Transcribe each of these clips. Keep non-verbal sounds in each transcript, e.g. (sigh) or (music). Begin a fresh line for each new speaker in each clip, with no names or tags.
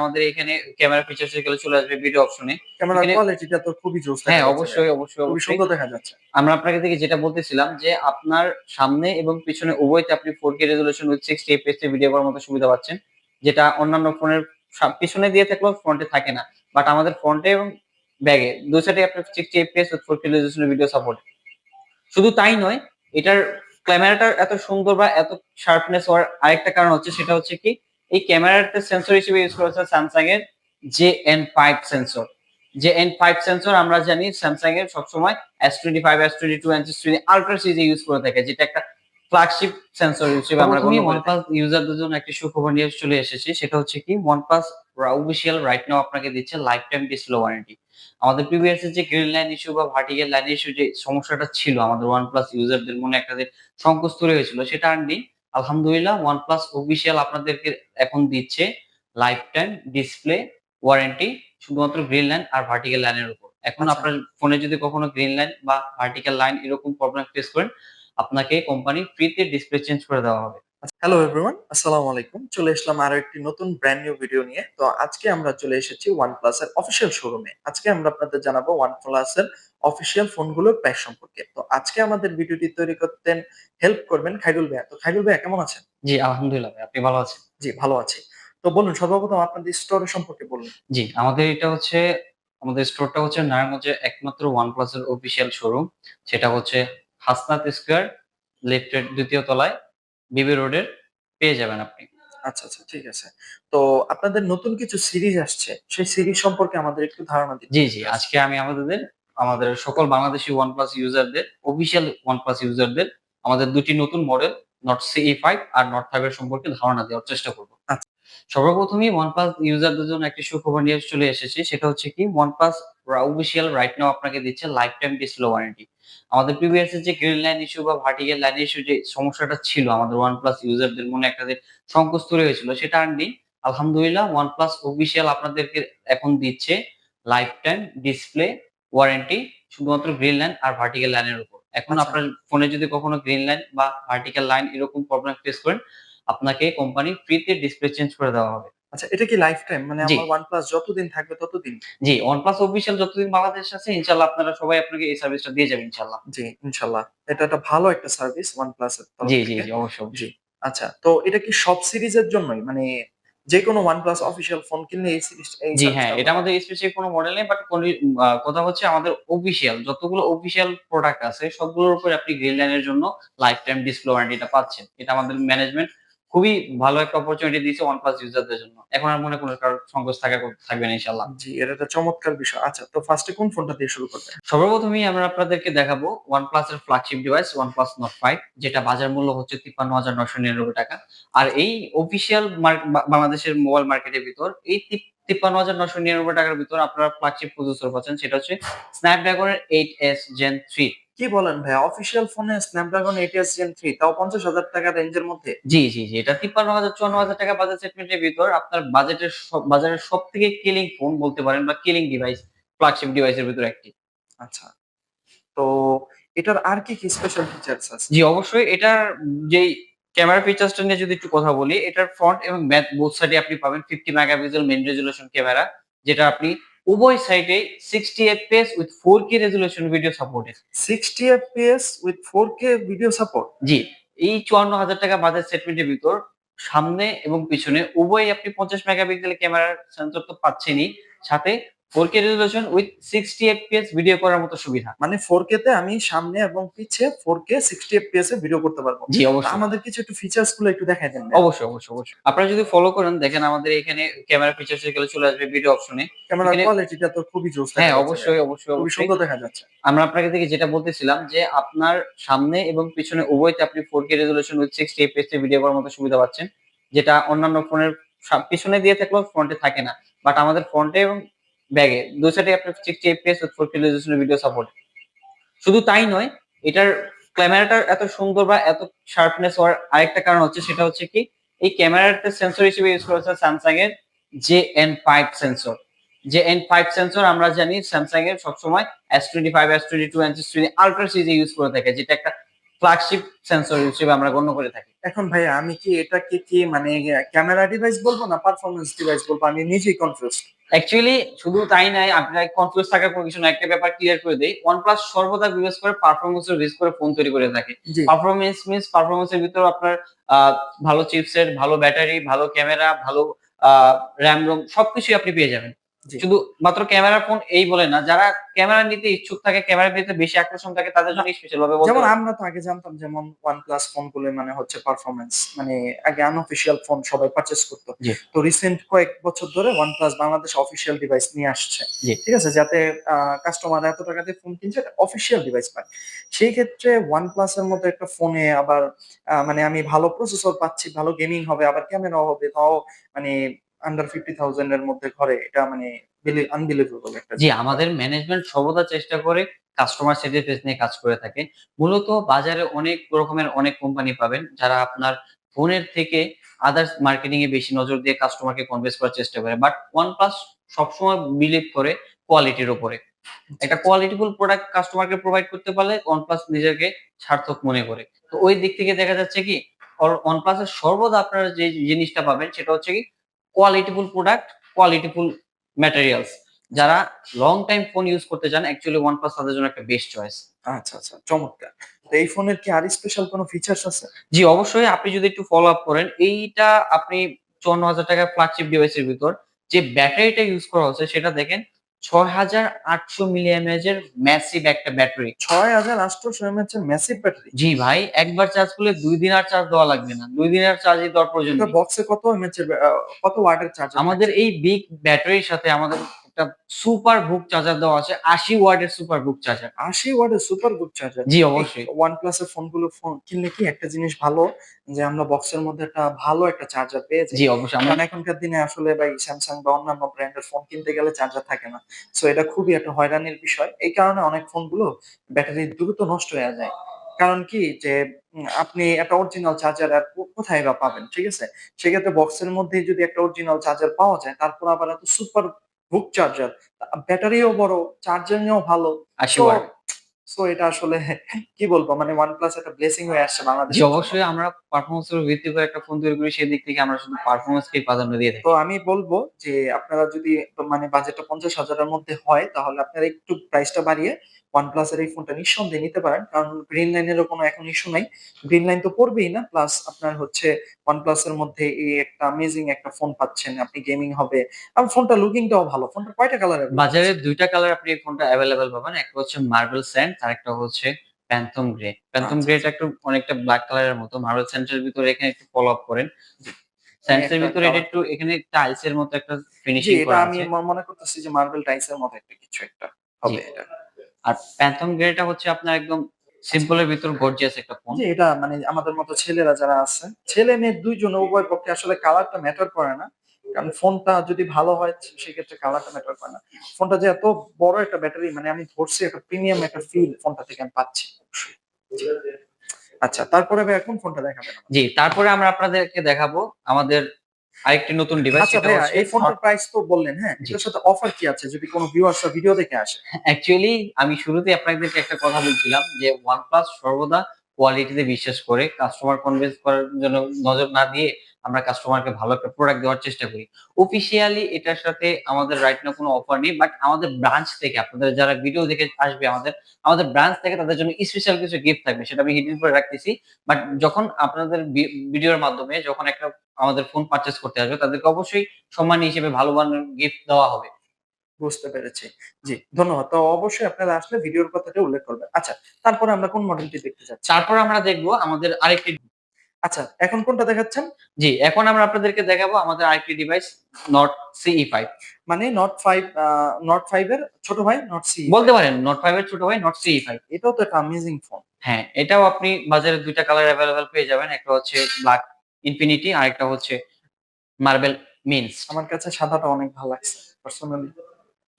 আমাদের এখানে camera features গেলে চলে আসবে ভিডিও অপশনে
ক্যামেরা কোয়ালিটিটা তো খুবই জোস
হ্যাঁ অবশ্যই অবশ্যই
খুবই সুন্দর দেখা যাচ্ছে।
আমরা আপনাকে থেকে যেটা বলতেছিলাম যে আপনার সামনে এবং পিছনে উভয়তে আপনি four K resolution with sixty FPS এ ভিডিও করার মতো সুবিধা পাচ্ছেন যেটা অন্যান্য ফোনের পিছনে দিয়ে থাকলেও ফ্রন্টে থাকে না। বাট আমাদের ফ্রন্টে এবং ব্যাগে দু সাইডে আপনি sixty FPS with four K video support শুধু তাই নয় এটার ক্যামেরাটার এত সুন্দর বা এত শার্পনেস হওয়ার আরেকটা কারণ হচ্ছে সেটা হচ্ছে কি এই ক্যামেরাতে সেন্সর হিসেবে ইউজ করা হচ্ছে স্যামসাং এর জে এন ফাইভ সেন্সর যে এন ফাইভ সেন্সর আমরা জানি স্যামসাং এর সবসময় S twenty five S twenty two S twenty ultra সিরিজে ইউজ করে থাকে যেটা একটা ফ্ল্যাগশিপ সেন্সর হিসেবে আমরা
প্রথমেই
ওয়ানপ্লাস ইউজারদের জন্য একটা সুখবর নিয়ে চলে এসেছি সেটা হচ্ছে কি ওয়ানপ্লাস অফিসিয়াল রাইট নাও আপনাকে দিচ্ছে লাইফ টাইম ডিসপ্লে ওয়ারেন্টি আমাদের প্রিভিয়াস যে গ্রিন লাইন ইস্যু বা ভার্টিক্যাল লাইন ইস্যু যে সমস্যাটা ছিল আমাদের ওয়ানপ্লাস ইউজারদের মনে একটা যে সংকোচ তৈরি হয়েছিল সেটা আর নেই। আলহামদুলিল্লাহ ওয়ানপ্লাস অফিসিয়াল আপনাদেরকে এখন দিচ্ছে লাইফ টাইম ডিসপ্লে ওয়ারেন্টি শুধুমাত্র গ্রিন লাইন আর ভার্টিক্যাল লাইনের উপর এখন
আচ্ছা।
আপনার ফোনে যদি কখনো গ্রিন লাইন বা ভার্টিক্যাল লাইন এরকম প্রবলেম ফেস করেন আপনাকে কোম্পানি ফ্রিতে ডিসপ্লে চেঞ্জ করে দেওয়া হবে
হ্যালো এভরিওয়ান আসসালামু আলাইকুম চলে আসলাম আরও একটি নতুন ব্র্যান্ড নিউ ভিডিও নিয়ে। তো আজকে আমরা চলে এসেছি OnePlus এর অফিসিয়াল শোরুমে আজকে আমরা আপনাদের জানাব OnePlus এর অফিসিয়াল ফোনগুলোর প্রাইস সম্পর্কে। তো আজকে আমাদের ভিডিওটি তৈরি করতেন হেল্প করবেন খাইরুল ভাইয়া। তো খাইরুল ভাইয়া কেমন আছেন?
জি আলহামদুলিল্লাহ ভাই, আপনি ভালো আছেন?
জি ভালো আছি। তো বলুন সর্বপ্রথম আপনাদের স্টোরের সম্পর্কে বলুন।
জি আমাদের এটা হচ্ছে আমাদের স্টোরটা হচ্ছে নারায়ণগঞ্জে একমাত্র ওয়ানপ্লাস এর অফিসিয়াল শোরুম সেটা হচ্ছে হাসনাত স্কোয়ার লেফটের দ্বিতীয় তলায়। বিবি রোডের পেয়ে যাবেন আপনি।
আচ্ছা আচ্ছা ঠিক আছে। তো আপনাদের নতুন কিছু সিরিজ আসছে সেই সিরিজ সম্পর্কে আমাদের একটু ধারণা দিন।
জি জি আজকে আমি আমাদের আমাদের সকল বাংলাদেশি ওয়ানপ্লাস ইউজারদের অফিসিয়াল ওয়ানপ্লাস ইউজারদের আমাদের দুটি নতুন মডেল নট সিই ফাইভ আর নট ফাইভ এর সম্পর্কে ধারণা দেওয়ার চেষ্টা করব।
আচ্ছা।
সর্বপ্রথমই ওয়ানপ্লাস ইউজারদের জন্য একটি সুখবর নিয়ে চলে এসেছি। সেটা হচ্ছে কি ওয়ানপ্লাস অফিসিয়াল রাইট নাও আপনাকে দিচ্ছে লাইফ টাইম ডিসপ্লে ওয়ারেন্টি আমাদের প্রিভিয়াস যে গ্রিন লাইন ইস্যু বা ভার্টিক্যাল লাইন ইস্যু যে সমস্যাটা ছিল আমাদের ওয়ানপ্লাস ইউজারদের মনে একটা যে সংকোচ তৈরি হয়েছিল সেটা আর নেই। আলহামদুলিল্লাহ ওয়ানপ্লাস অফিসিয়াল আপনাদেরকে এখন দিচ্ছে লাইফ টাইম ডিসপ্লে ওয়ারেন্টি শুধুমাত্র গ্রিন লাইন আর ভার্টিক্যাল লাইনের উপর। এখন
আচ্ছা।
আপনার ফোনে যদি কখনো গ্রিন লাইন বা ভার্টিক্যাল লাইন এরকম প্রবলেম ফেস করেন আপনাকে কোম্পানি ফ্রিতে ডিসপ্লে চেঞ্জ করে দেওয়া হবে।
আচ্ছা এটা কি লাইফ টাইম মানে। আমার OnePlus যতদিন থাকবে ততদিন?
জি ওয়ানপ্লাস অফিসিয়াল যতদিন বাংলাদেশ আছে ইনশাল্লাহ আপনারা সবাই আপনাকে এই সার্ভিসটা দিয়ে যাবেন ইনশাল্লাহ
জি ইনশাল্লাহ এটা একটা ভালো একটা সার্ভিস OnePlus এর
জি জি জি অবশ্যই।
জি আচ্ছা তো এটা কি সব সিরিজের জন্যই? মানে যে কোনো OnePlus অফিসিয়াল ফোন কিনলে এই সিরিজ
জি হ্যাঁ এটা আমাদের স্পেসিফিক কোনো মডেল নেই বাট কথা হচ্ছে আমাদের অফিসিয়াল যতগুলো অফিসিয়াল প্রোডাক্ট আছে সবগুলোর উপরে আপনি গ্রিন লাইনের জন্য লাইফ টাইম ডিসপ্লে ওয়ারেন্টিটা পাচ্ছেন। এটা আমাদের ম্যানেজমেন্ট খুবই ভালো একটা অপরচুনিটি দিয়েছে ওয়ানপ্লাস ইউজারদের জন্য। এখন আর মনে কোনো কারোর সংকোচ থাকা থাকবে না ইনশাল্লাহ
জি এটা একটা চমৎকার বিষয়। আচ্ছা তো ফার্স্টে কোন ফোনটা দিয়ে শুরু করবেন
সর্বপ্রথমেই আমরা আপনাদেরকে দেখাবো OnePlus এর ফ্ল্যাগশিপ ডিভাইস OnePlus নোট 5 যেটা বাজার মূল্য হচ্ছে তিপ্পান্ন হাজার নশো নিরানব্বই টাকা। আর এই অফিসিয়াল বাংলাদেশের মোবাইল মার্কেটের ভিতর এই তিপ্পান্ন হাজার নশো নিরানব্বই টাকার ভিতর আপনারা ফ্ল্যাগশিপ প্রসেসর পাচ্ছেন সেটা হচ্ছে স্ন্যাপড্রাগনের এইট এস জেন থ্রি
কি বলেন ভাই? অফিসিয়াল ফোনে স্ন্যাপড্রাগন এটিএস জেন থ্রি তাও পঞ্চাশ হাজার টাকা রেঞ্জের মধ্যে?
জি জি জি এটা তিপ্পান্ন হাজার চুয়ান্ন হাজার টাকা বাজার সেগমেন্টের ভিতর আপনার বাজেটের সব- বাজারের সব থেকে কিলিং ফোন বলতে পারেন বা কিলিং ডিভাইস ফ্ল্যাগশিপ ডিভাইসের ভিতর একটি।
আচ্ছা। তো এটার আর কি কি স্পেশাল ফিচার্স আছে?
জি অবশ্যই এটার যেই ক্যামেরা ফিচার্সটা নিয়ে যদি একটু কথা বলি এটার ফ্রন্ট এবং ব্যাক বোথ সাইডে আপনি পাবেন fifty megapixel main resolution camera যেটা আপনি উভয় সাইডে sixty FPS with four K resolution video supported
sixty FPS with four K video support
জি এই চুয়ান্ন হাজার টাকা বাজেট সেটমেন্টের ভিতর সামনে এবং পিছনে উভয় আপনি পঞ্চাশ মেগাপিক্সেল ক্যামেরার সেন্সর তো পাচ্ছেনই। সাথে four K with sixty FPS video করার মতো সুবিধা।
মানে ফোর কে তে আমি সামনে এবং পিছে ফোর কে সিক্সটি এফপিএস এ ভিডিও করতে পারব।
জি অবশ্যই।
আমাদের কিছু একটু ফিচার্সগুলো একটু দেখাই দেন
অবশ্যই অবশ্যই অবশ্যই। আপনারা যদি ফলো করেন দেখেন আমাদের এখানে ক্যামেরা ফিচার্স গেলে চলে আসবে ভিডিও অপশনে
ক্যামেরা কোয়ালিটিটা তো খুবই জোস
হ্যাঁ অবশ্যই অবশ্যই
খুবই
অবশ্যই।
সুন্দর দেখা যাচ্ছে।
আমরা আপনাকে থেকে যেটা বলতেছিলাম যে আপনার সামনে এবং পিছনে উভয়তে আপনি four K resolution with sixty FPS এ ভিডিও করার মতো সুবিধা পাচ্ছেন। যেটা অন্যান্য ফোনের পিছনে দিয়ে থাকলেও ফ্রন্টে থাকে না। বাট আমাদের ফ্রন্টে এবং ব্যাগে। দু সাইডে আপনি sixty FPS with four K resolution video support শুধু তাই নয়, এটার ক্যামেরাটার এত সুন্দর বা এত শার্পনেস হওয়ার আরেকটা কারণ হচ্ছে, সেটা হচ্ছে কি, এই ক্যামেরাতে সেন্সর হিসেবে ইউজ করা হচ্ছে স্যামসাং এর জে এন ফাইভ সেন্সর যে এন ফাইভ সেন্সর আমরা জানি স্যামসাং এর সবসময় S twenty five S twenty two twenty ultra সিরিজে ইউজ করে থাকে, যেটা একটা ফ্ল্যাগশিপ সেন্সর হিসেবে আমরা গণ্য করে থাকি।
এখন ভাইয়া আমি কি এটাকে কি মানে ক্যামেরা ডিভাইস বলব না পারফরমেন্স ডিভাইস বলব? আমি নিজেই কনফিউজ
অ্যাকচুয়ালি শুধু তাই নাই আপনার কনফিউজ থাকার কোনো কিছু না একটা ব্যাপার ক্লিয়ার করে দেই OnePlus সর্বদা বিবেচ করে পারফরমেন্স এর করে ফোন তৈরি করে থাকে। পারফরমেন্স মিন্স পারফরমেন্স এর ভিতর আপনার ভালো চিপসেট ভালো ব্যাটারি ভালো ক্যামেরা ভালো র্যাম রোম সবকিছুই আপনি পেয়ে যাবেন। শুধু মাত্র ক্যামেরা ফোন এই বলে না। যারা ক্যামেরা নিতে ইচ্ছুক থাকে ক্যামেরা পেতে বেশি আকর্ষণ থাকে তাদের জন্য স্পেশাল ভাবে বলতে
যেমন আমরা তো আগে জানতাম যেমন ওয়ান প্লাস ফোনগুলো মানে হচ্ছে পারফরমেন্স মানে আগে আনঅফিসিয়াল ফোন সবাই পারচেস করতো। তো রিসেন্ট কয়েক বছর ধরে প্লাস বাংলাদেশ অফিসিয়াল ডিভাইস নিয়ে আসছে। ঠিক আছে? যাতে কাস্টমার এত টাকা দিয়ে ফোন কিনছে অফিসিয়াল ডিভাইস পায়। সেই ক্ষেত্রে ওয়ান প্লাস এর মতো একটা ফোনে আবার মানে আমি ভালো প্রসেসর পাচ্ছি ভালো গেমিং হবে আবার ক্যামেরাও হবে তাও মানে আন্ডার ফিফটি থাউজেন্ড মধ্যে ঘরে, এটা মানে আনবিলিভেবল একটা
জি, আমাদের ম্যানেজমেন্ট সর্বদা চেষ্টা করে কাস্টমার স্যাটিসফ্যাকশন নিয়ে কাজ করে থাকে। মূলত বাজারে অনেক রকমের অনেক কোম্পানি পাবেন যারা আপনার ফোনের থেকে আদার্স মার্কেটিং এ বেশি নজর দিয়ে কাস্টমারকে কনভিন্স করার চেষ্টা করে। বাট ওয়ান প্লাস সবসময় বিলিভ করে কোয়ালিটির উপরে। একটা কোয়ালিটিফুল প্রোডাক্ট কাস্টমারকে প্রোভাইড করতে পারলে OnePlus নিজেকে সার্থক মনে করে। তো ওই দিক থেকে দেখা যাচ্ছে কি এর সর্বদা আপনারা যে জিনিসটা পাবেন সেটা হচ্ছে কি কোয়ালিটিফুল প্রোডাক্ট কোয়ালিটিফুল ম্যাটেরিয়ালস যারা লং টাইম ফোন ইউজ করতে চান অ্যাকচুয়ালি ওয়ান প্লাস তাদের জন্য একটা বেস্ট চয়েস
আচ্ছা আচ্ছা চমৎকার। এই ফোনের কি আর স্পেশাল কোনো ফিচার্স আছে?
জি অবশ্যই আপনি যদি একটু ফলো আপ করেন এইটা আপনি চুয়ান্ন হাজার টাকার ফ্ল্যাগশিপ ডিভাইসের ভিতর যে ব্যাটারিটা ইউজ করা হচ্ছে সেটা দেখেন ছয় হাজার আটশো ম্যাসিভ একটা ব্যাটারি
ছয় হাজার ম্যাসিভ ব্যাটারি
জি ভাই একবার চার্জ করলে দুই দিন আর চার্জ দেওয়া লাগবে না। দুই দিন আর চার্জই দেওয়ার প্রয়োজন নেই।
বক্সে কত এমএচ কত ওয়াটের চার্জ
আমাদের এই বিগ ব্যাটারির সাথে আমাদের একটা সুপার বুক চার্জার দেওয়া আছে আশি ওয়াটের সুপার বুক চার্জার
আশি ওয়াটের সুপার বুক চার্জার
জি অবশ্যই।
ওয়ান প্লাস এর ফোনগুলো ফোন কিনলে কি একটা জিনিস ভালো যে আমরা বক্সের মধ্যে একটা ভালো একটা চার্জার পেয়ে যাই?
জি অবশ্যই। আমরা
এখনকার দিনে আসলে ভাই স্যামসাং বা অন্যান্য ব্র্যান্ডের ফোন কিনতে গেলে চার্জার থাকে না। সো এটা খুবই একটা হয়রানির বিষয়। এই কারণে অনেক ফোনগুলো ব্যাটারি দ্রুত নষ্ট হয়ে যায়। কারণ কি যে আপনি একটা অরিজিনাল চার্জার আর কোথায় বা পাবেন ঠিক আছে? সেক্ষেত্রে বক্সের মধ্যে যদি একটা অরিজিনাল চার্জার পাওয়া যায় তারপর আবার এত সুপার বুক চার্জার ব্যাটারিও বড় চার্জিংও ভালো। সো এটা আসলে (laughs) কি বলব মানে ওয়ান প্লাস একটা ব্লেসিং হয়ে আসছে বাংলাদেশে।
অবশ্যই আমরা পারফরমেন্স এর ভিত্তি করে একটা ফোন তৈরি করি সেই দিক থেকে আমরা শুধু পারফরমেন্সকেই প্রাধান্য দিয়ে থাকি।
তো আমি বলব যে আপনারা যদি মানে বাজেটটা পঞ্চাশ হাজারের মধ্যে হয় তাহলে আপনারা একটু প্রাইসটা বাড়িয়ে ওয়ান প্লাস এর এই ফোনটা নিঃসন্দেহে নিতে পারেন কারণ গ্রিন লাইনেরও কোনো এখন ইস্যু নাই। গ্রিন লাইন তো পড়বেই না প্লাস আপনার হচ্ছে ওয়ান প্লাস এর মধ্যে এই একটা অ্যামেজিং একটা ফোন পাচ্ছেন আপনি গেমিং হবে। আর ফোনটা লুকিংটাও ভালো ফোনটা কয়টা কালারের
বাজারে দুইটা কালার আপনি এই ফোনটা অ্যাভেলেবেল পাবেন একটা হচ্ছে মার্বেল স্যান্ড আর একটা হচ্ছে প্যান্থম গ্রে প্যান্থম গ্রেটা একটু অনেকটা ব্ল্যাক কালারের মতো মার্বেল স্যান্ডের ভিতরে এখানে একটু ফলো আপ করেন। স্যান্ডের ভিতরে এটা একটু এখানে টাইলস এর মতো একটা ফিনিশিং করা
আমি
আছে।
ম- মনে করতেছি যে মার্বেল টাইসের মতো একটা কিছু একটা হবে এটা।
আর প্যান্থম গ্রেটা হচ্ছে আপনার একদম সিম্পলের ভিতর গর্জিয়াস একটা ফোন
এটা মানে আমাদের মতো ছেলেরা যারা আছে ছেলে মেয়ে দুইজন উভয় পক্ষে আসলে কালারটা ম্যাটার করে না। কারণ ফোনটা যদি ভালো হয় সেক্ষেত্রে কালারটা ম্যাটার করে না। ফোনটা যে এত বড় একটা ব্যাটারি মানে আমি ধরছি একটা প্রিমিয়াম একটা ফিল ফোনটা থেকে আমি পাচ্ছি। আচ্ছা তারপরে এখন ফোনটা দেখাবেন।
জি তারপরে আমরা আপনাদেরকে দেখাবো আমাদের আরেকটি নতুন ডিভাইস
আচ্ছা ভাইয়া এই ফোনটার প্রাইস তো বললেন হ্যাঁ। এটার সাথে অফার কি আছে যদি কোনো ভিউয়ার্স ভিডিও দেখে আসে
অ্যাকচুয়ালি আমি শুরুতে আপনাদেরকে একটা কথা বলছিলাম যে OnePlus সর্বদা কোয়ালিটিতে বিশ্বাস করে কাস্টমার কনভিন্স করার জন্য নজর না দিয়ে আমরা কাস্টমারকে ভালো একটা প্রোডাক্ট দেওয়ার চেষ্টা করি। অফিসিয়ালি এটার সাথে আমাদের রাইট না কোনো অফার নেই বাট আমাদের ব্রাঞ্চ থেকে আপনাদের যারা ভিডিও দেখে আসবে আমাদের আমাদের ব্রাঞ্চ থেকে তাদের জন্য স্পেশাল কিছু গিফট থাকবে সেটা আমি হিডেন করে রাখতেছি। বাট যখন আপনাদের ভিডিওর মাধ্যমে যখন একটা আমাদের ফোন পারচেস করতে আসবে তাদেরকে অবশ্যই সম্মান হিসেবে ভালো মানের গিফট দেওয়া হবে।
বুঝতে পেরেছি। জি ধন্যবাদ। তো অবশ্যই আপনারা আসলে ভিডিওর কথাটা উল্লেখ করবেন। আচ্ছা তারপরে আমরা কোন মডেলটি দেখতে যাচ্ছি
তারপর আমরা দেখব আমাদের আরেকটি
আচ্ছা এখন কোনটা দেখাচ্ছেন?
জি এখন আমরা আপনাদেরকে দেখাবো আমাদের আরেকটি ডিভাইস নট সিই ফাইভ
মানে নট ফাইভ নট ফাইভ এর ছোট ভাই নট সি
বলতে পারেন নট ফাইভ এর ছোট ভাই নট সিই ফাইভ
এটাও তো একটা অ্যামেজিং ফোন
হ্যাঁ এটাও আপনি বাজারে দুইটা কালার অ্যাভেলেবেল পেয়ে যাবেন একটা হচ্ছে ব্ল্যাক ইনফিনিটি আর একটা হচ্ছে মার্বেল মিন্স
আমার কাছে সাদাটা অনেক ভালো লাগছে পার্সোনালি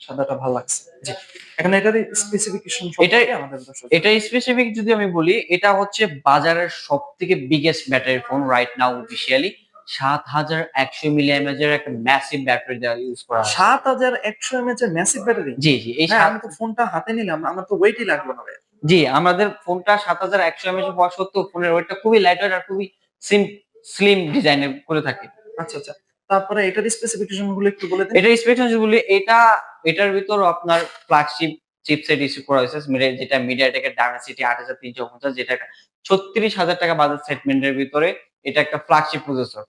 সাদাটা ভালো লাগছে। জি এখন এটার স্পেসিফিকেশন
এটাই-
আমাদের
এটা স্পেসিফিক যদি আমি বলি এটা হচ্ছে বাজারের সব থেকে biggest battery phone right now officially সাত হাজার একশো মিলি এর একটা ম্যাসিভ ব্যাটারি দেওয়া ইউজ করা
সাত হাজার একশো এমএচ এর ম্যাসিভ ব্যাটারি
জি জি এই
আমি তো ফোনটা হাতে নিলাম আমার তো ওয়েটই লাগল না
জি আমাদের ফোনটা সাত হাজার একশো এমএচ হওয়া সত্ত্বেও ফোনের ওয়েটটা খুবই লাইট ওয়েট আর খুবই সিম স্লিম ডিজাইনের করে থাকে।
আচ্ছা, আচ্ছা। তারপরে এটার স্পেসিফিকেশনগুলো একটু বলে দিন।
এটা স্পেসিফিকেশনগুলো এটা এটার ভিতর আপনার ফ্ল্যাগশিপ চিপসেট ইস্যু করা হয়েছে মিডিয়া যেটা মিডিয়াটেকের ডায়মেনসিটি আট হাজার তিনশো পঞ্চাশ যেটা ছত্রিশ হাজার টাকা বাজার সেগমেন্টের ভিতরে এটা একটা ফ্ল্যাগশিপ প্রসেসর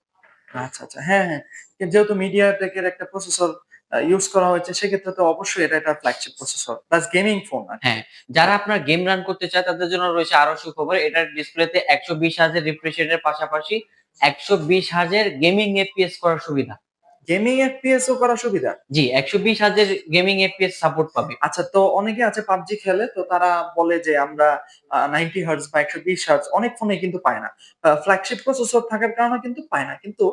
আচ্ছা, আচ্ছা। হ্যাঁ, হ্যাঁ। যেহেতু মিডিয়াটেকের একটা প্রসেসর ইউজ করা হয়েছে সেক্ষেত্রে তো অবশ্যই এটা একটা flagship processor. Plus gaming phone
হ্যাঁ, যারা আপনার গেম রান করতে চায় তাদের জন্য রয়েছে আরও সুখবর। এটার ডিসপ্লেতে ১২০ হার্জের রিফ্রেশ রেটের পাশাপাশি একশো বিশ হাজার গেমিং এপিএস করার সুবিধা।
গেমিং FPS ও করা সুবিধা?
জি, ১২০ হার্জের গেমিং এফপিএস সাপোর্ট পাবে।
আচ্ছা তো অনেকে আছে PUBG খেলে তো তারা বলে যে আমরা 90 হার্টজ বা 120 হার্টজ অনেক ফোনে কিন্তু পায় না। ফ্ল্যাগশিপ প্রসেসর থাকার কারণে কিন্তু পায় না। কিন্তু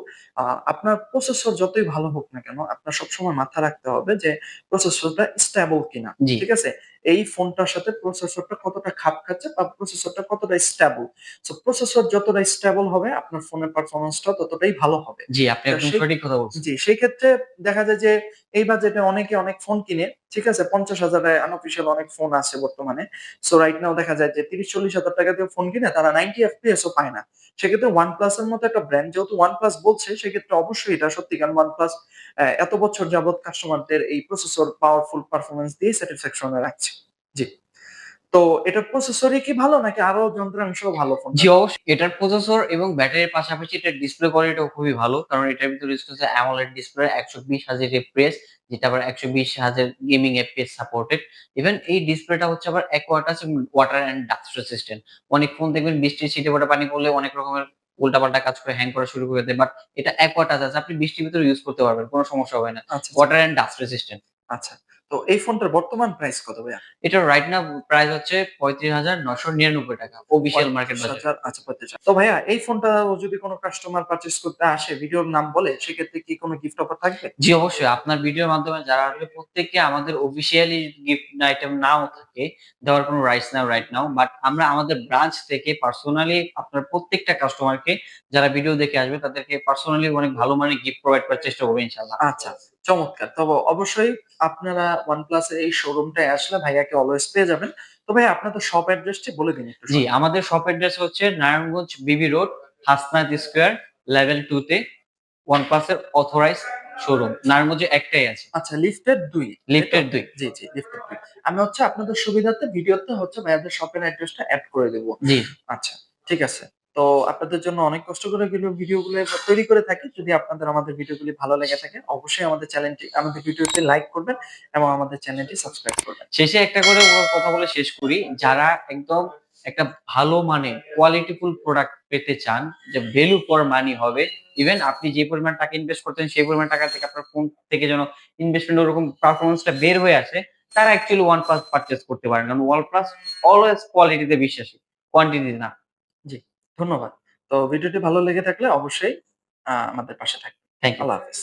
আপনার প্রসেসর যতই ভালো হোক না কেন আপনার সবসময় মাথায় রাখতে হবে যে প্রসেসরটা স্টেবল কিনা। ঠিক আছে? এই ফোনটার সাথে প্রসেসরটা কতটা খাপ খাচ্ছে বা প্রসেসরটা কতটা স্টেবল। সো প্রসেসর যতটা স্টেবল হবে আপনার ফোনের পারফরমেন্সটা ততটাই ভালো হবে।
জি, আপনি একদম সঠিক কথা বলছেন।
জি, সেই ক্ষেত্রে দেখা যায় যে এই বাজেটে অনেকে অনেক ফোন কিনে। ঠিক আছে? পঞ্চাশ হাজারে আনঅফিসিয়াল অনেক ফোন আছে বর্তমানে। সো রাইট নাও দেখা যায় যে ৩০-৪০ হাজার টাকা দিয়ে ফোন কিনে তারা 90 এফপিএস ও পায় না। সেক্ষেত্রে ওয়ান প্লাস এর মতো একটা ব্র্যান্ড যেহেতু ওয়ান প্লাস বলছে, সেক্ষেত্রে অবশ্যই এটা সত্যি কারণ ওয়ান প্লাস এত বছর যাবৎ কাস্টমারদের এই প্রসেসর পাওয়ারফুল পারফরমেন্স দিয়ে স্যাটিসফ্যাকশন রাখছে। জি। তো এটার প্রসেসরই কি ভালো নাকি আরও যন্ত্রাংশ ভালো ফোন?
জি, অবশ্যই এটার প্রসেসর এবং ব্যাটারির পাশাপাশি এটার ডিসপ্লে কোয়ালিটিও খুবই ভালো। কারণ এটার ভিতরে ইউজ করছে AMOLED ডিসপ্লে ১২০ হার্জের রিফ্রেশ যেটা আবার ১২০ হার্জের গেমিং এফপিএস সাপোর্টেড। ইভেন এই ডিসপ্লেটা হচ্ছে আবার aqua touch water and dust resistant. অনেক ফোন দেখবেন বৃষ্টির ছিটে-ফোঁটা পানি পড়লে অনেক রকমের উল্টাপাল্টা কাজ করে হ্যাং করা শুরু করে দেয়। বাট এটা টাচ আছে। আপনি বৃষ্টির ভিতরে ইউজ করতে পারবেন। কোন সমস্যা হবে না।
আচ্ছা, আচ্ছা।
Water and dust resistant.
আচ্ছা। তো এই ফোনটার বর্তমান প্রাইস কত ভাইয়া?
এটার রাইট নাও প্রাইস হচ্ছে ৳৩৫,৯৯৯ টাকা অফিসিয়াল মার্কেট বাজারে।
৩৫,০০০ আচ্ছা ৩৫,০০০ তো ভাইয়া এই ফোনটা যদি কোন কাস্টমার পারচেজ করতে আসে ভিডিওর নাম বলে সেক্ষেত্রে কি কোন গিফট অফার থাকবে?
জি, অবশ্যই। আপনার ভিডিওর মাধ্যমে যারা আসবে প্রত্যেককে আমাদের অফিসিয়ালি গিফট আইটেম নাও থাকে, দেওয়ার কোনো রাইটস নাই রাইট নাও। বাট আমরা আমাদের ব্রাঞ্চ থেকে পার্সোনালি আপনার প্রত্যেকটা কাস্টমারকে যারা ভিডিও দেখে আসবে তাদেরকে পার্সোনালি অনেক ভালো মানের গিফট প্রোভাইড করার চেষ্টা করব ইনশাআল্লাহ।
আচ্ছা, চমৎকার। তবে অবশ্যই আপনারা OnePlus এর এই শোরুমটায় আসলে ভাইয়াকে অলওয়েজ পেয়ে যাবেন। তো ভাইয়া আপনাদের শপ অ্যাড্রেসটি বলে দিন একটু।
জি, আমাদের শপ অ্যাড্রেস হচ্ছে নারায়ণগঞ্জ বিবি রোড, হাসনাত স্কয়ার, লেভেল 2 তে OnePlus এর অথরাইজড শোরুম। নারায়ণগঞ্জে একটাই আছে।
আচ্ছা লিফটেড ২
লিফটেড ২।
জি, জি লিফটেড ২। আমি হচ্ছে আপনাদের সুবিধার্থে ভিডিওতে হচ্ছে ভাইয়াদের শপের অ্যাড্রেসটা অ্যাড করে দেব।
জি।
আচ্ছা, ঠিক আছে। তো আপনাদের জন্য অনেক কষ্ট করে ভিডিও ভিডিওগুলো তৈরি করে থাকি। যদি আপনাদের আমাদের ভিডিও ভিডিওগুলি ভালো লেগে থাকে অবশ্যই আমাদের চ্যানেলটি আমাদের ভিডিওটি লাইক করবেন এবং আমাদের চ্যানেলটি সাবস্ক্রাইব করবেন।
শেষে একটা করে কথা বলে শেষ করি। যারা একদম একটা ভালো মানে কোয়ালিটিফুল প্রোডাক্ট পেতে চান যে ভ্যালু ফর মানি হবে। ইভেন আপনি যে পরিমাণ টাকা ইনভেস্ট করতেন সেই পরিমাণ টাকা থেকে আপনার ফোন থেকে যেন ইনভেস্টমেন্ট ওরকম পারফরম্যান্সটা বের হয়ে আসে তারা অ্যাকচুয়ালি ওয়ান প্লাস পারচেস করতে পারেন। কারণ OnePlus অলওয়েজ কোয়ালিটিতে বিশ্বাসী, কোয়ান্টিটি না।
ধন্যবাদ। তো ভিডিওটি ভালো লেগে থাকলে অবশ্যই আমাদের পাশে থাকবেন।
Thank you.
আল্লাহ হাফেজ।